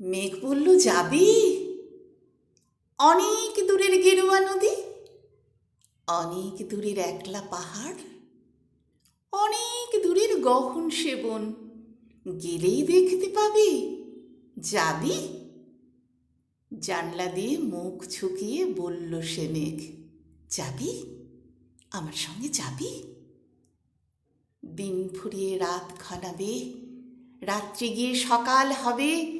মেঘ বলল, যাবি? অনেক দূরের গেরুয়া নদী, অনেক দূরের একলা পাহাড়, অনেক দূরের গহন সেবন, গেলেই দেখতে পাবি। যাবি? জানলা দিয়ে মুখ ছুকিয়ে বলল সে মেঘ, যাবি? আমার সঙ্গে যাবি? দিন ফুরিয়ে রাত খানাবে রাত্রি গিয়ে সকাল হবে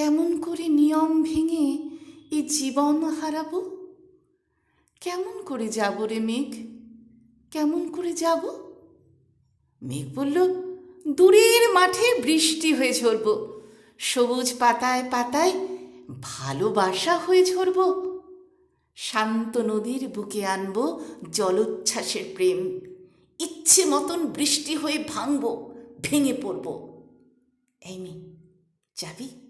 কেমন করে নিয়ম ভেঙে এ জীবন হারাবো? কেমন করে যাব রে মেঘ? কেমন করে যাব? মেঘ বলল, দূরের মাঠে বৃষ্টি হয়ে ঝরব, সবুজ পাতায় পাতায় ভালোবাসা হয়ে ঝরব, শান্ত নদীর বুকে আনব জলোচ্ছ্বাসের প্রেম, ইচ্ছে মতন বৃষ্টি হয়ে ভাঙব, ভেঙে পড়ব। এই মি যাবি?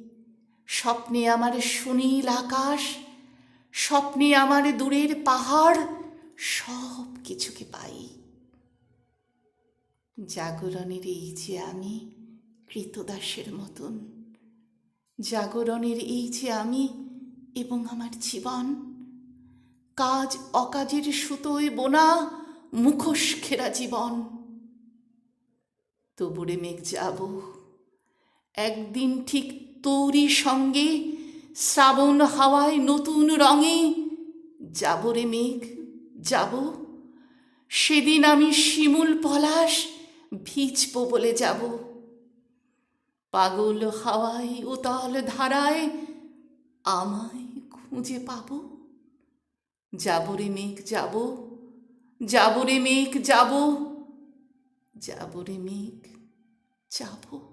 স্বপ্নে আমার সুনীল আকাশ, স্বপ্নে আমার দূরের পাহাড়, সব কিছুকে পাই। জাগরণের এই যে আমি কৃতদাসের মতন, জাগরণের এই যে আমি এবং আমার জীবন, কাজ অকাজের সুতোয় বোনা মুখোশ ঘেরা জীবন। তবুরে মেঘ, যাব। একদিন ঠিক তৌরি সঙ্গে, শ্রাবণ হাওয়ায় নতুন রঙে, যাব রে মেঘ, যাব। সেদিন আমি শিমুল পলাশ ভিজব বলে যাব। পাগল হাওয়ায় উতাল ধারায় আমায় খুঁজে পাব। যাব রে মেঘ, যাব। যাব রে মেঘ, যাব। যাব রে মেঘ, যাব।